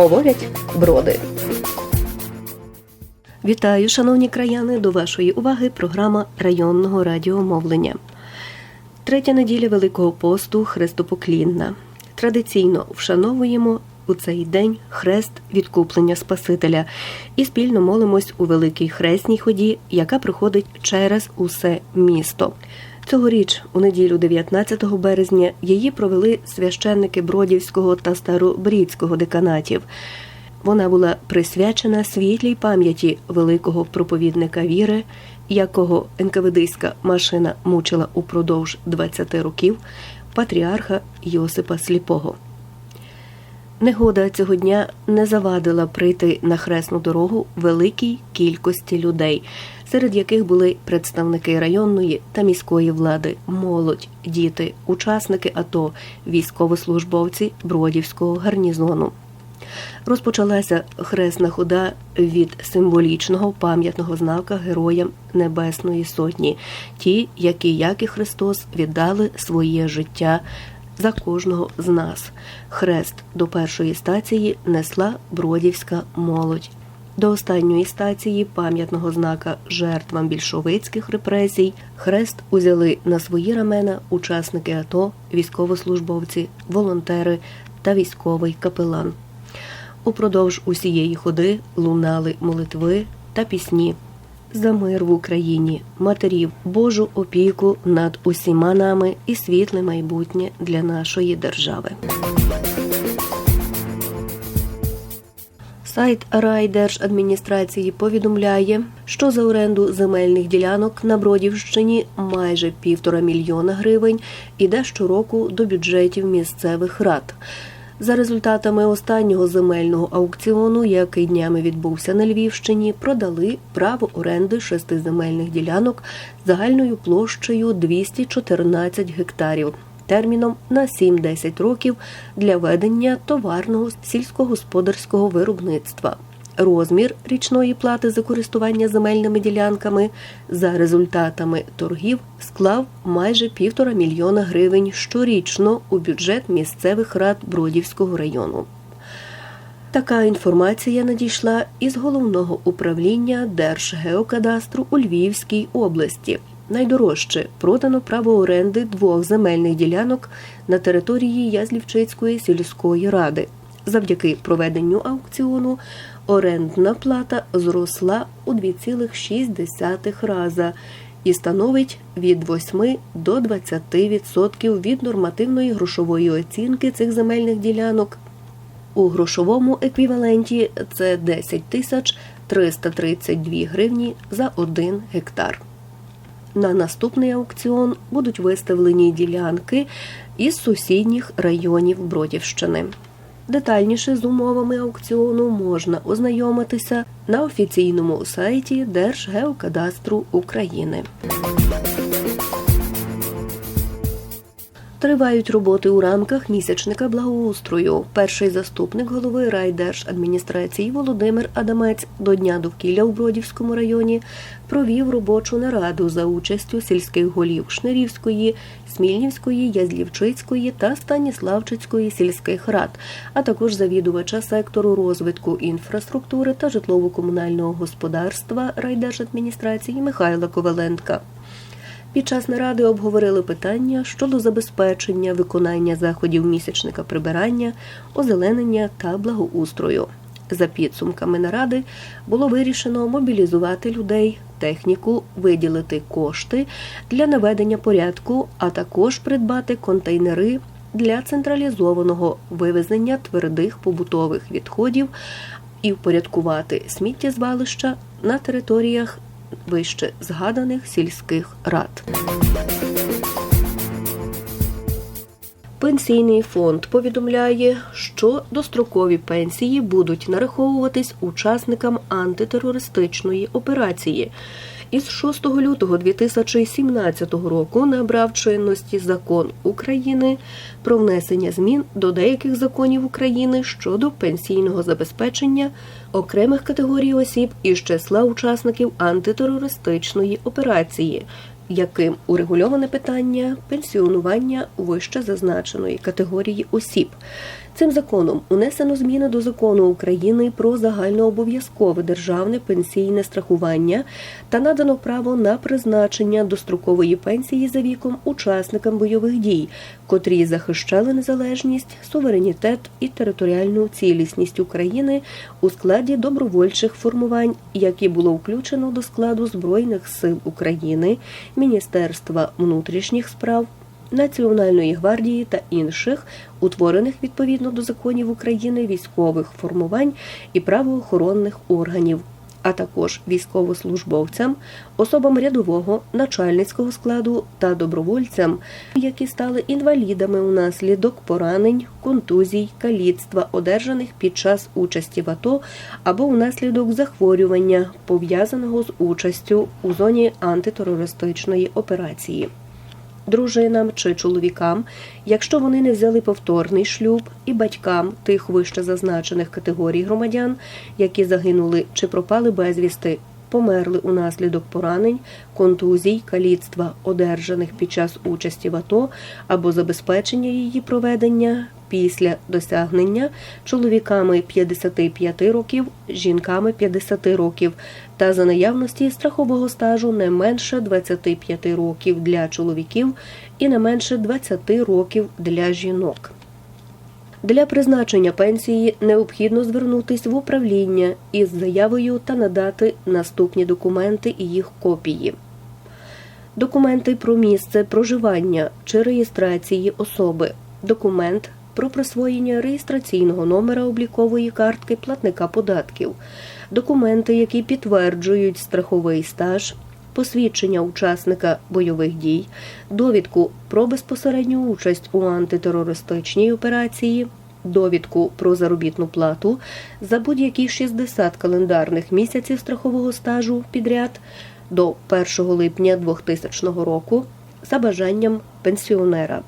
говорять броди. Вітаю, шановні краяни. До вашої уваги програма районного радіомовлення. Третя неділя Великого посту Хрестопоклінна. Традиційно вшановуємо у цей день хрест відкуплення Спасителя і спільно молимось у великій хресній ході, яка проходить через усе місто. Цьогоріч, у неділю 19 березня, її провели священники Бродівського та Старобрідського деканатів. Вона була присвячена світлій пам'яті великого проповідника віри, якого НКВДська машина мучила упродовж 20 років, патріарха Йосипа Сліпого. Негода цього дня не завадила прийти на хресну дорогу великій кількості людей, серед яких були представники районної та міської влади, молодь, діти, учасники АТО, військовослужбовці Бродівського гарнізону. Розпочалася хресна хода від символічного пам'ятного знака Героям Небесної Сотні, ті, які, як і Христос, віддали своє життя за кожного з нас. Хрест до першої стації несла бродівська молодь. До останньої стації пам'ятного знака жертвам більшовицьких репресій хрест узяли на свої рамена учасники АТО, військовослужбовці, волонтери та військовий капелан. Упродовж усієї ходи лунали молитви та пісні за мир в Україні, матерів, Божу опіку над усіма нами і світле майбутнє для нашої держави. Сайт райдержадміністрації повідомляє, що за оренду земельних ділянок на Бродівщині майже півтора мільйона гривень іде щороку до бюджетів місцевих рад. За результатами останнього земельного аукціону, який днями відбувся на Львівщині, продали право оренди шести земельних ділянок загальною площею 214 гектарів. Терміном на 7-10 років для ведення товарного сільськогосподарського виробництва. Розмір річної плати за користування земельними ділянками за результатами торгів склав майже півтора мільйона гривень щорічно у бюджет місцевих рад Бродівського району. Така інформація надійшла із головного управління Держгеокадастру у Львівській області. Найдорожче продано право оренди двох земельних ділянок на території Язлівчицької сільської ради. Завдяки проведенню аукціону орендна плата зросла у 2,6 рази і становить від 8 до 20% від нормативної грошової оцінки цих земельних ділянок. У грошовому еквіваленті це 10 тисяч 332 гривні за один гектар. На наступний аукціон будуть виставлені ділянки із сусідніх районів Бродівщини. Детальніше з умовами аукціону можна ознайомитися на офіційному сайті Держгеокадастру України. Тривають роботи у рамках місячника благоустрою. Перший заступник голови райдержадміністрації Володимир Адамець до Дня довкілля у Бродівському районі провів робочу нараду за участю сільських голів Шнирівської, Смільнівської, Язлівчицької та Станіславчицької сільських рад, а також завідувача сектору розвитку інфраструктури та житлово-комунального господарства райдержадміністрації Михайла Коваленка. Під час наради обговорили питання щодо забезпечення виконання заходів місячника прибирання, озеленення та благоустрою. За підсумками наради було вирішено мобілізувати людей, техніку, виділити кошти для наведення порядку, а також придбати контейнери для централізованого вивезення твердих побутових відходів і впорядкувати сміттєзвалища на територіях вище згаданих сільських рад. Пенсійний фонд повідомляє, що дострокові пенсії будуть нараховуватись учасникам антитерористичної операції. Із 6 лютого 2017 року набрав чинності закон України про внесення змін до деяких законів України щодо пенсійного забезпечення окремих категорій осіб із числа учасників антитерористичної операції, яким урегульоване питання пенсіонування вище зазначеної категорії осіб. Цим законом унесено зміни до закону України про загальнообов'язкове державне пенсійне страхування та надано право на призначення дострокової пенсії за віком учасникам бойових дій, котрі захищали незалежність, суверенітет і територіальну цілісність України у складі добровольчих формувань, які було включено до складу Збройних сил України, Міністерства внутрішніх справ. Національної гвардії та інших, утворених відповідно до законів України військових формувань і правоохоронних органів, а також військовослужбовцям, особам рядового начальницького складу та добровольцям, які стали інвалідами унаслідок поранень, контузій, каліцтва, одержаних під час участі в АТО або унаслідок захворювання, пов'язаного з участю у зоні антитерористичної операції дружинам чи чоловікам, якщо вони не взяли повторний шлюб, і батькам тих вище зазначених категорій громадян, які загинули чи пропали безвісти, померли унаслідок поранень, контузій, каліцтва, одержаних під час участі в АТО або забезпечення її проведення після досягнення чоловіками 55 років, жінками 50 років та за наявності страхового стажу не менше 25 років для чоловіків і не менше 20 років для жінок. Для призначення пенсії необхідно звернутися в управління із заявою та надати наступні документи і їх копії. Документи про місце проживання чи реєстрації особи, документ про присвоєння реєстраційного номера облікової картки платника податків, документи, які підтверджують страховий стаж, посвідчення учасника бойових дій, довідку про безпосередню участь у антитерористичній операції. Довідку про заробітну плату за будь-які 60 календарних місяців страхового стажу підряд до 1 липня 2000 року за бажанням пенсіонера.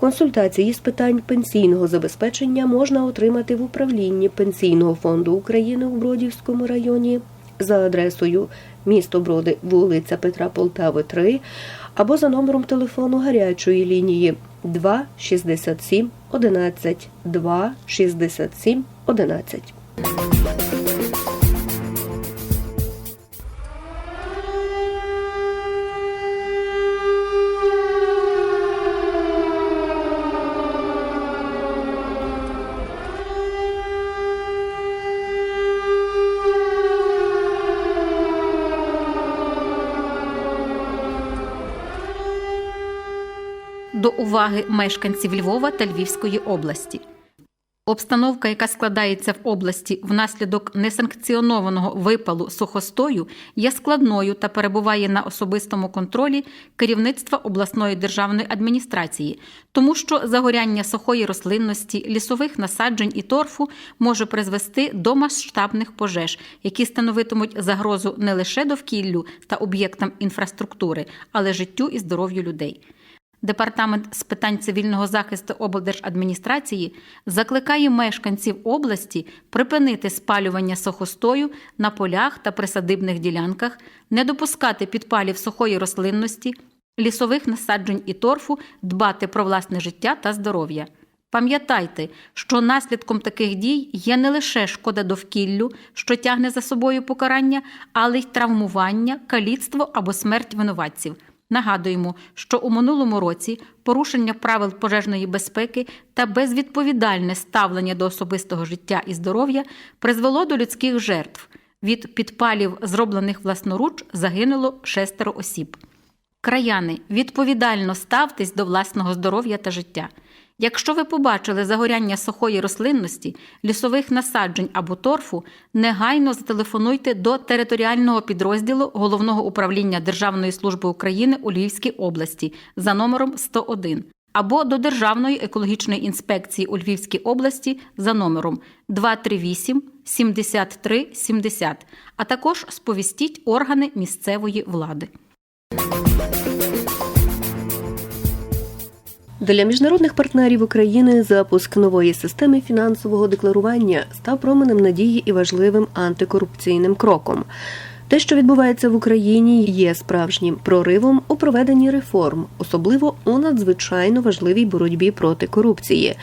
Консультації з питань пенсійного забезпечення можна отримати в управлінні Пенсійного фонду України у Бродівському районі за адресою місто Броди, вулиця Петра Полтави, 3 або за номером телефону гарячої лінії 2 67 11 2 67 11. Уваги мешканців Львова та Львівської області. Обстановка, яка складається в області внаслідок несанкціонованого випалу сухостою, є складною та перебуває на особистому контролі керівництва обласної державної адміністрації, тому що загоряння сухої рослинності, лісових насаджень і торфу може призвести до масштабних пожеж, які становитимуть загрозу не лише довкіллю та об'єктам інфраструктури, але життю і здоров'ю людей. Департамент з питань цивільного захисту облдержадміністрації закликає мешканців області припинити спалювання сухостою на полях та присадибних ділянках, не допускати підпалів сухої рослинності, лісових насаджень і торфу, дбати про власне життя та здоров'я. Пам'ятайте, що наслідком таких дій є не лише шкода довкіллю, що тягне за собою покарання, але й травмування, каліцтво або смерть винуватців. Нагадуємо, що у минулому році порушення правил пожежної безпеки та безвідповідальне ставлення до особистого життя і здоров'я призвело до людських жертв. Від підпалів, зроблених власноруч, загинуло шестеро осіб. Краяни, відповідально ставтесь до власного здоров'я та життя. Якщо ви побачили загоряння сухої рослинності, лісових насаджень або торфу, негайно зателефонуйте до територіального підрозділу Головного управління Державної служби України у Львівській області за номером 101 або до Державної екологічної інспекції у Львівській області за номером 238 73 70, а також сповістіть органи місцевої влади. Для міжнародних партнерів України запуск нової системи фінансового декларування став променем надії і важливим антикорупційним кроком. Те, що відбувається в Україні, є справжнім проривом у проведенні реформ, особливо у надзвичайно важливій боротьбі проти корупції,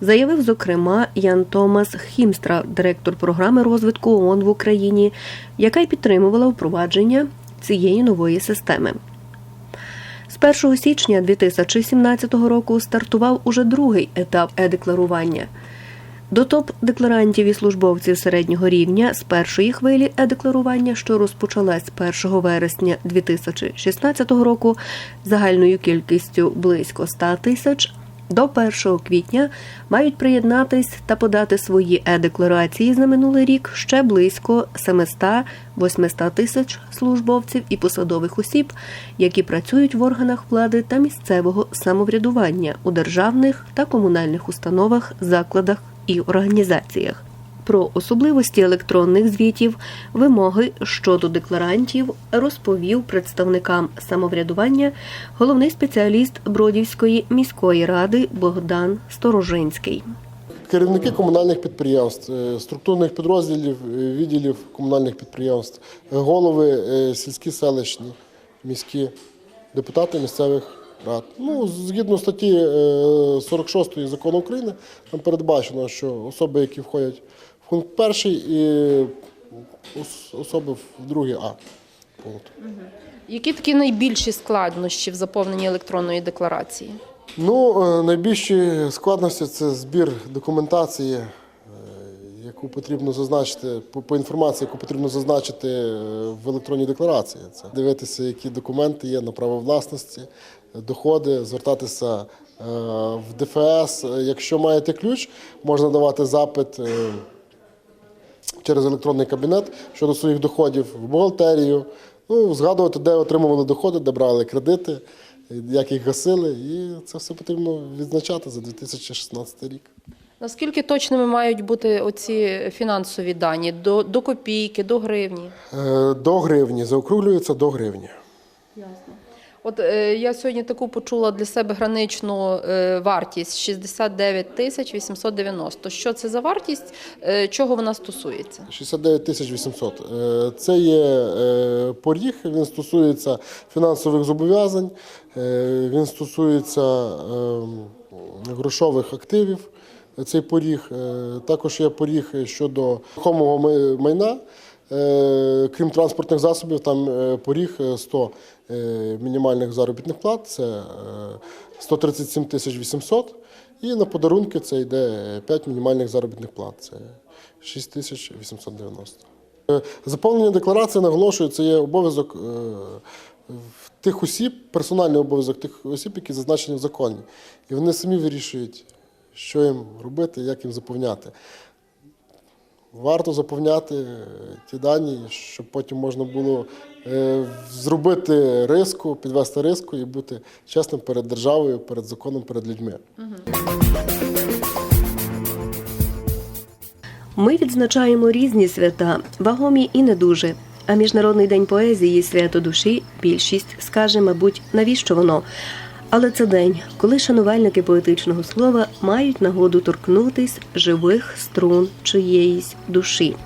заявив зокрема Ян Томас Хімстра, директор програми розвитку ООН в Україні, яка й підтримувала впровадження цієї нової системи. З 1 січня 2017 року стартував уже другий етап е-декларування. До топ-декларантів і службовців середнього рівня з першої хвилі е-декларування, що розпочалась 1 вересня 2016 року, загальною кількістю близько 100 тисяч, до 1 квітня мають приєднатись та подати свої е-декларації за минулий рік ще близько 700-800 тисяч службовців і посадових осіб, які працюють в органах влади та місцевого самоврядування у державних та комунальних установах, закладах і організаціях. Про особливості електронних звітів, вимоги щодо декларантів розповів представникам самоврядування головний спеціаліст Бродівської міської ради Богдан Сторожинський. Керівники комунальних підприємств, е, структурних підрозділів, е, відділів комунальних підприємств, е, голови сільські, селищні, міські, депутати місцевих рад. Ну, згідно статті е, 46 закону України, там передбачено, що особи, які входять пункт перший, і особи в другий А пункт. Які такі найбільші складнощі в заповненні електронної декларації? Ну, е, найбільші складності це збір документації, е, яку потрібно зазначити, по, інформації, яку потрібно зазначити е, в електронній декларації. Це дивитися, які документи є на право власності, доходи, звертатися в ДФС. Якщо маєте ключ, можна давати запит. Через електронний кабінет щодо своїх доходів в бухгалтерію. Ну, згадувати, де отримували доходи, де брали кредити, як їх гасили. І це все потрібно відзначати за 2016 рік. Наскільки точними мають бути оці фінансові дані до, до копійки, до гривні? Е, До гривні, заокруглюється до гривні. От е, я сьогодні таку почула для себе граничну е, вартість 69 тисяч 890. Що це за вартість? Е, чого вона стосується? 69 тисяч 800. Е, Це є е, поріг, він стосується фінансових зобов'язань, е, він стосується е, грошових активів. Цей поріг. Е, Також є поріг щодо рухомого май- майна. Е, Крім транспортних засобів, там е, поріг е, 100 е, мінімальних заробітних плат, це е, 137 тисяч 800. І на подарунки це йде 5 мінімальних заробітних плат, це 6 тисяч 890. Е, Заповнення декларації, наголошую, це є обов'язок тих осіб, персональний обов'язок тих осіб, які зазначені в законі. І вони самі вирішують, що їм робити, як їм заповняти. Варто заповняти е, ті дані, щоб потім можна було е, зробити риску, підвести риску і бути чесним перед державою, перед законом, перед людьми. Ми відзначаємо різні свята, вагомі і не дуже. А Міжнародний день поезії свято душі більшість скаже, мабуть, навіщо воно. Але це день, коли шанувальники поетичного слова мають нагоду торкнутись живих струн чиєїсь душі.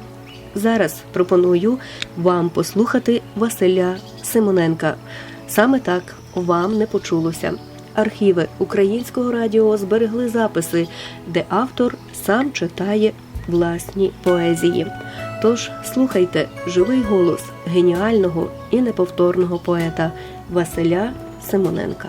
Зараз пропоную вам послухати Василя Симоненка. Саме так вам не почулося. Архіви українського радіо зберегли записи, де автор сам читає власні поезії. Тож слухайте живий голос геніального і неповторного поета Василя Симоненка.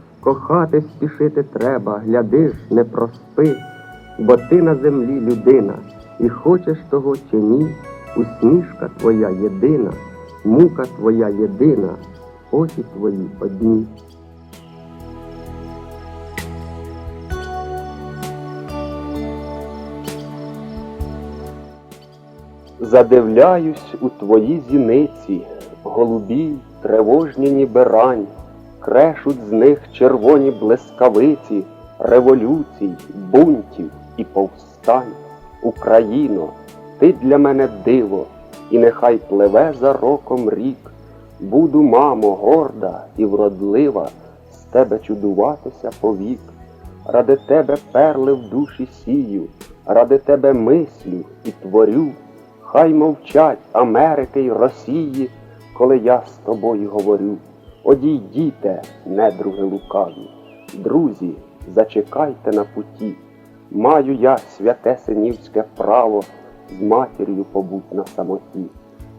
кохати спішити треба, глядиш, не проспи, бо ти на землі людина, і хочеш того чи ні, усмішка твоя єдина, мука твоя єдина, очі твої одні. Задивляюсь у твої зіниці, голубі, тривожні ніби рань, крешуть з них червоні блискавиці, революцій, бунтів і повстань. Україно, ти для мене диво, і нехай пливе за роком рік. Буду, мамо, горда і вродлива, з тебе чудуватися повік. Ради тебе перли в душі сію, ради тебе мислю і творю. Хай мовчать Америки й Росії, коли я з тобою говорю. Одійдіте, недруги лукаві, друзі, зачекайте на путі. Маю я святе синівське право з матір'ю побуть на самоті.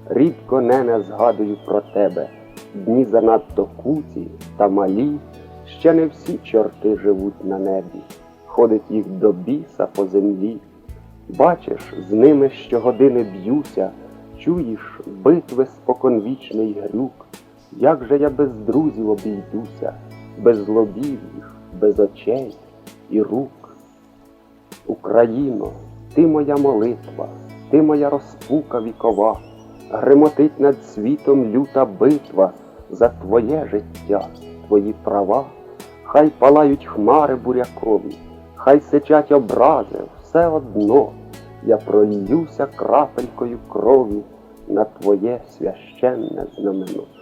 Рідко нене згадую про тебе, дні занадто куті та малі, ще не всі чорти живуть на небі, ходить їх до біса по землі. Бачиш, з ними щогодини б'юся, чуєш битви споконвічний грюк. Як же я без друзів обійдуся, без лобів їх, без очей і рук. Україно, ти моя молитва, ти моя розпука вікова, гремотить над світом люта битва за твоє життя, твої права. Хай палають хмари бурякові, хай сичать образи, все одно я пролюся крапелькою крові на твоє священне знамено.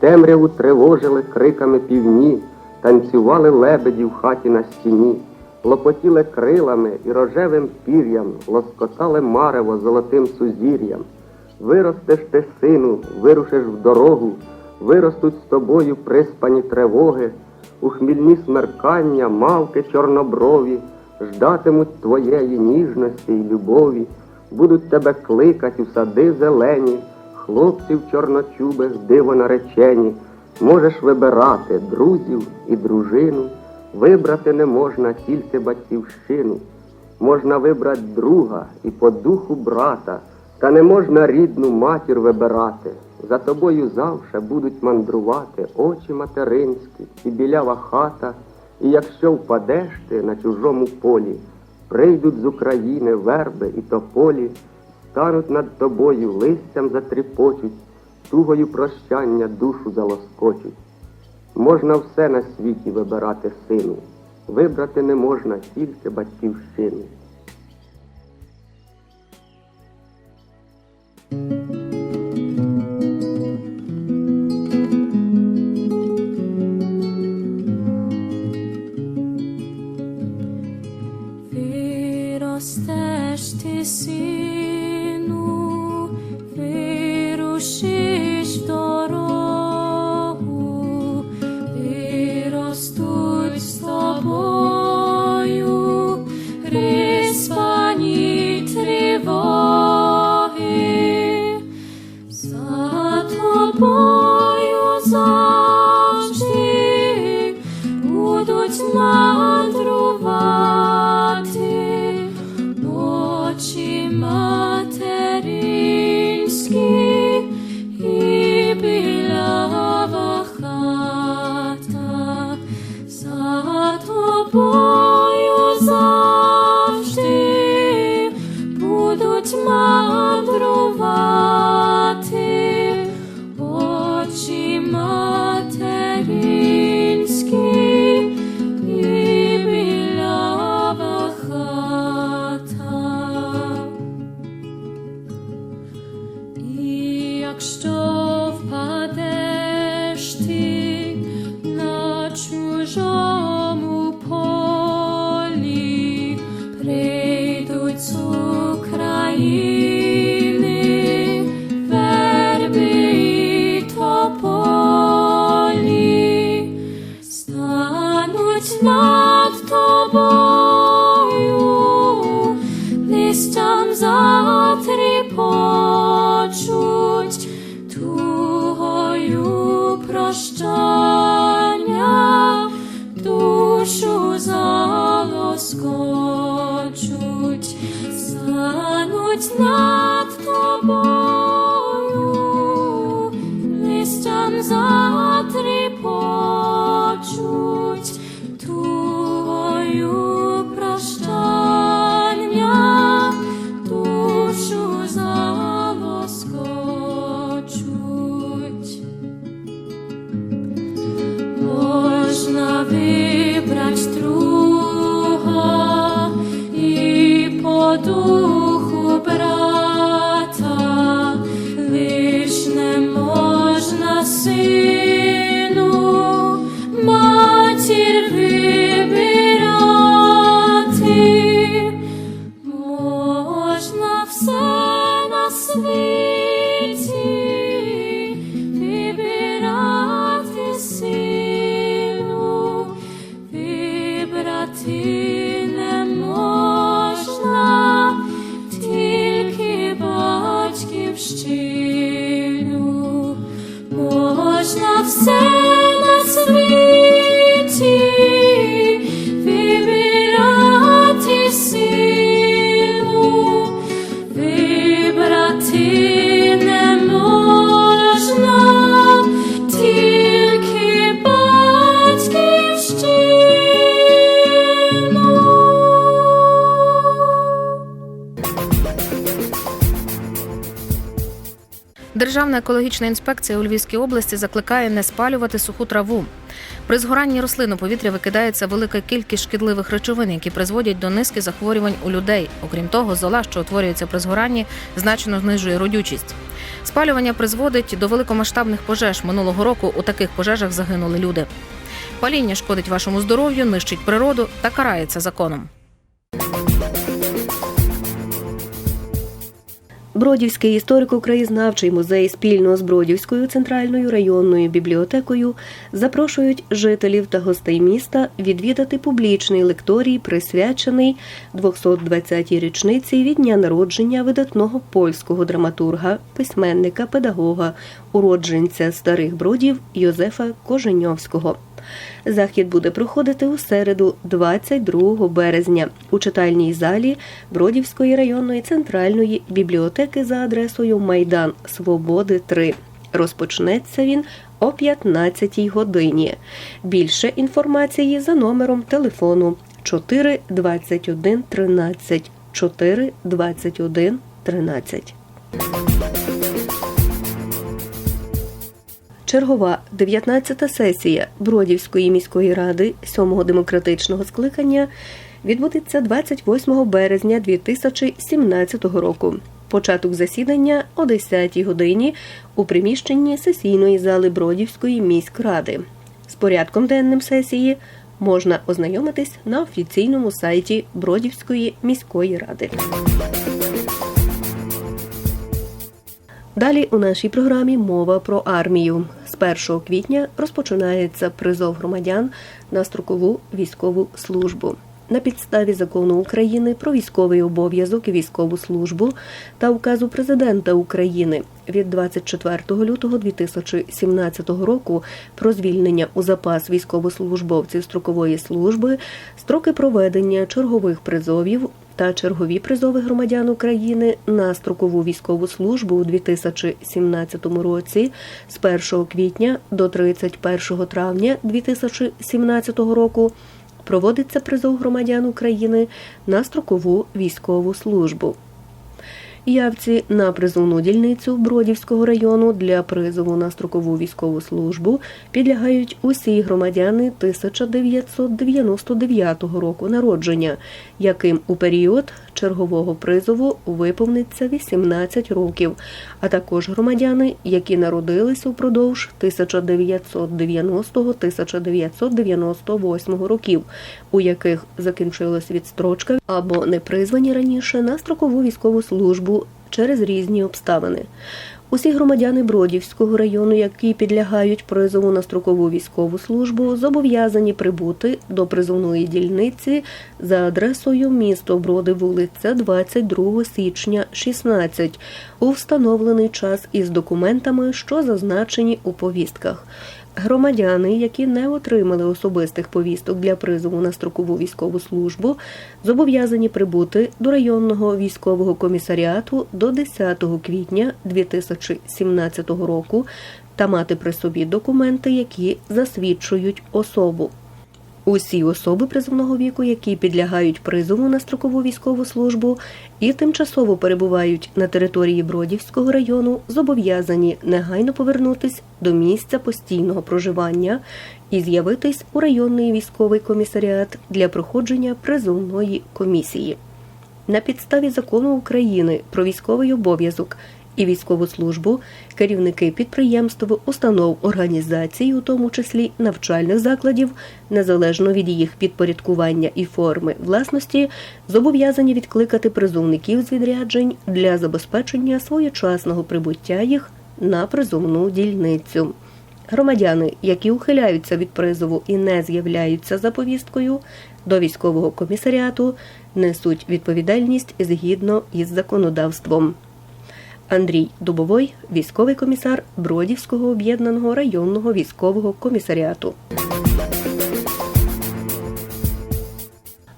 Темряву тривожили криками півні, танцювали лебеді в хаті на стіні, лопотіли крилами і рожевим пір'ям, лоскотали марево золотим сузір'ям. Виростеш ти, сину, вирушиш в дорогу, виростуть з тобою приспані тривоги, у хмільні смеркання мавки чорноброві, ждатимуть твоєї ніжності й любові, будуть тебе кликать у сади зелені, хлопців чорночубих диво наречені, можеш вибирати друзів і дружину, вибрати не можна тільки батьківщину, можна вибрати друга і по духу брата, та не можна рідну матір вибирати. За тобою завше будуть мандрувати очі материнські і білява хата, і якщо впадеш ти на чужому полі, прийдуть з України верби і тополі, стануть над тобою листям затріпочуть, тугою прощання душу залоскочуть. Можна все на світі вибирати сину, вибрати не можна тільки батьківщину. Будуть мандрувати і Державна екологічна інспекція у Львівській області закликає не спалювати суху траву. При згоранні рослин у повітря викидається велика кількість шкідливих речовин, які призводять до низки захворювань у людей. Окрім того, зола, що утворюється при згоранні, значно знижує родючість. Спалювання призводить до великомасштабних пожеж. Минулого року у таких пожежах загинули люди. Паління шкодить вашому здоров'ю, нищить природу та карається законом. Бродівський історико-краєзнавчий музей спільно з Бродівською центральною районною бібліотекою запрошують жителів та гостей міста відвідати публічний лекторій, присвячений 220-й річниці від дня народження видатного польського драматурга, письменника, педагога, уродженця старих бродів Йозефа Коженьовського. Захід буде проходити у середу, 22 березня, у читальній залі Бродівської районної центральної бібліотеки за адресою Майдан Свободи 3. Розпочнеться він о 15 годині. Більше інформації за номером телефону 4 21 13 4 21 13. Чергова 19-та сесія Бродівської міської ради 7-го демократичного скликання відбудеться 28 березня 2017 року. Початок засідання о 10 годині у приміщенні сесійної зали Бродівської міськради. З порядком денним сесії можна ознайомитись на офіційному сайті Бродівської міської ради. Далі у нашій програмі мова про армію. З 1 квітня розпочинається призов громадян на строкову військову службу. На підставі закону України про військовий обов'язок і військову службу та указу президента України від 24 лютого 2017 року про звільнення у запас військовослужбовців строкової служби, строки проведення чергових призовів та чергові призови громадян України на строкову військову службу у 2017 році з 1 квітня до 31 травня 2017 року проводиться призов громадян України на строкову військову службу. Явці на призовну дільницю Бродівського району для призову на строкову військову службу підлягають усі громадяни 1999 року народження, яким у період чергового призову виповниться 18 років, а також громадяни, які народились упродовж 1990-1998 років, у яких закінчилась відстрочка або не призвані раніше на строкову військову службу через різні обставини. Усі громадяни Бродівського району, які підлягають призову на строкову військову службу, зобов'язані прибути до призовної дільниці за адресою місто Броди, вулиця 22 січня, 16 у встановлений час із документами, що зазначені у повістках. Громадяни, які не отримали особистих повісток для призову на строкову військову службу, зобов'язані прибути до районного військового комісаріату до 10 квітня 2017 року та мати при собі документи, які засвідчують особу. Усі особи призовного віку, які підлягають призову на строкову військову службу і тимчасово перебувають на території Бродівського району, зобов'язані негайно повернутись до місця постійного проживання і з'явитись у районний військовий комісаріат для проходження призовної комісії. На підставі закону України про військовий обов'язок і військову службу керівники підприємств, установ, організацій, у тому числі навчальних закладів, незалежно від їх підпорядкування і форми власності, зобов'язані відкликати призовників з відряджень для забезпечення своєчасного прибуття їх на призовну дільницю. Громадяни, які ухиляються від призову і не з'являються за повісткою до військового комісаріату, несуть відповідальність згідно із законодавством. Андрій Дубовой, військовий комісар Бродівського об'єднаного районного військового комісаріату.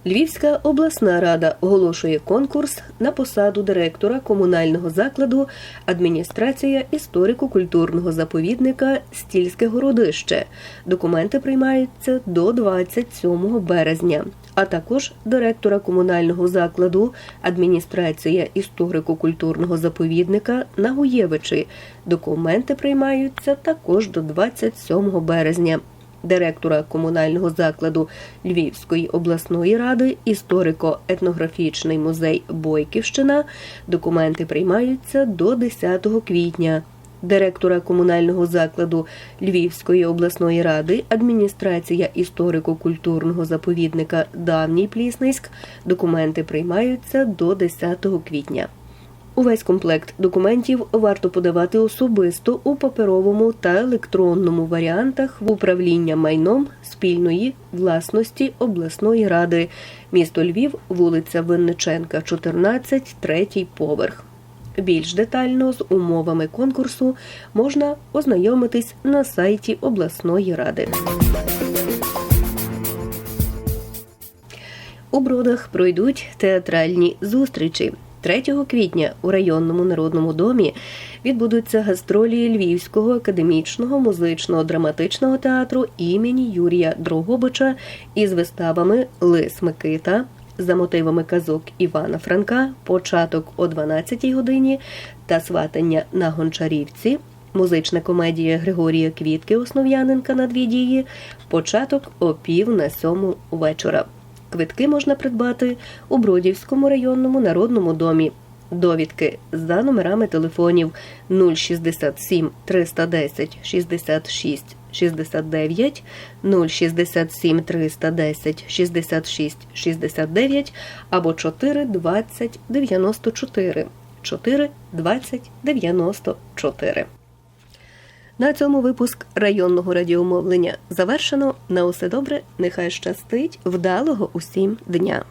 Львівська обласна рада оголошує конкурс на посаду директора комунального закладу адміністрація історико-культурного заповідника Стільське городище. Документи приймаються до 27 березня. А також директора комунального закладу адміністрація історико-культурного заповідника Нагуєвичі. Документи приймаються також до 27 березня директора комунального закладу Львівської обласної ради, історико-етнографічний музей Бойківщина. Документи приймаються до 10 квітня. Директора комунального закладу Львівської обласної ради, адміністрація історико-культурного заповідника Давній Плісниськ. Документи приймаються до 10 квітня. Увесь комплект документів варто подавати особисто у паперовому та електронному варіантах в управління майном спільної власності обласної ради, місто Львів, вулиця Винниченка, 14, третій поверх. Більш детально з умовами конкурсу можна ознайомитись на сайті обласної ради. У бродах пройдуть театральні зустрічі. 3 квітня у районному народному домі відбудуться гастролі Львівського академічного музичного драматичного театру імені Юрія Дрогобича із виставами Лис Микита за мотивами казок Івана Франка, початок о 12-й годині та сватання на Гончарівці. Музична комедія Григорія Квітки Основ'яненка на дві дії. Початок о пів на сьому вечора. Квитки можна придбати у Бродівському районному народному домі. Довідки за номерами телефонів 067 310 66 69, 067 310 66 69 або 4 20 94. 4 20 94. На цьому випуск районного радіомовлення завершено. На усе добре, нехай щастить, вдалого усім дня.